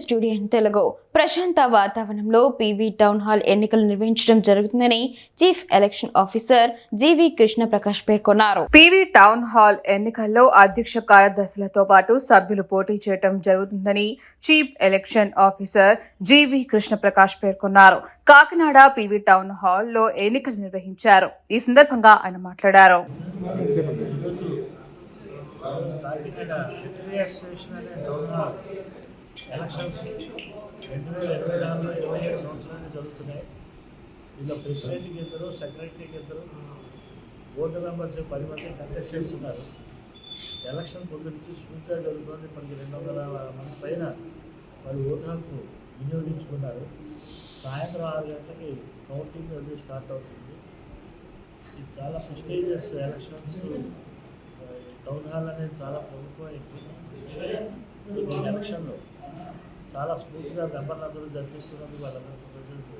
News studio Telugu ప్రశాంత వాతావరణంలో PV town hall ఎన్నికలు నిర్వహించడం జరుగుతుందని chief election officer GV Krishna Prakash పేర్కొన్నారు. పీవీ టౌన్ హాల్ ఎన్నికల్లో అధ్యక్ష కార్యదర్శులతో పాటు సభ్యులు పోటీ చేయడం జరుగుతుందని chief election officer GV Krishnaprakash పేర్కొన్నారు. కాకినాడ పీవీ టౌన్ హాల్లో ఎన్నికలు నిర్వహించారు. ఈ సందర్భంగా ఆయన మాట్లాడారు. కాకినాడ అసోసియేషన్ అనే టౌన్ హాల్ ఎలక్షన్స్ రెండు వేల ఇరవై నాలుగులో ఇరవై ఏడు సంవత్సరాలు జరుగుతున్నాయి. ఇందులో ప్రెసిడెంట్కి ఇద్దరు సెక్రటరీకి ఇద్దరు బోర్డు మెంబర్స్ పది మంది కంటెస్ట్ చేస్తున్నారు. ఎలక్షన్ పొద్దు నుంచి స్మూత్గా జరుగుతుంది. మనకి రెండు వందల మంది పైన మరి ఓటు హక్కు వినియోగించుకున్నారు. సాయంత్రం ఆరు గంటలకి కౌంటింగ్ అనేది స్టార్ట్ అవుతుంది. ఇది చాలా ప్రెస్టీజియస్ ఎలక్షన్స్ టౌన్ హాల్ అనేది చాలా ప్రముఖమైంది. ఈ ఎలక్షన్లో చాలా స్మూత్గా మెంబర్లందరూ జరిపిస్తున్నందుకు వాళ్ళందరికీ కృతజ్ఞతలు.